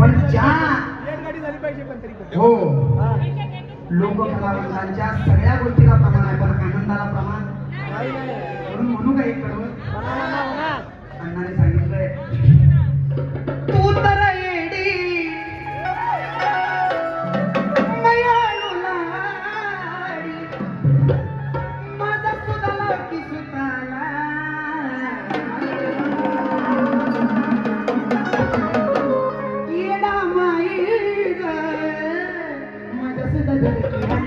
पण पण. हो. लोककलावंतांच्या सगळ्या गोष्टीला प्रमाण आहे पण आनंदाला प्रमाण म्हणून म्हणू का एक कडवं ऐसे न जने की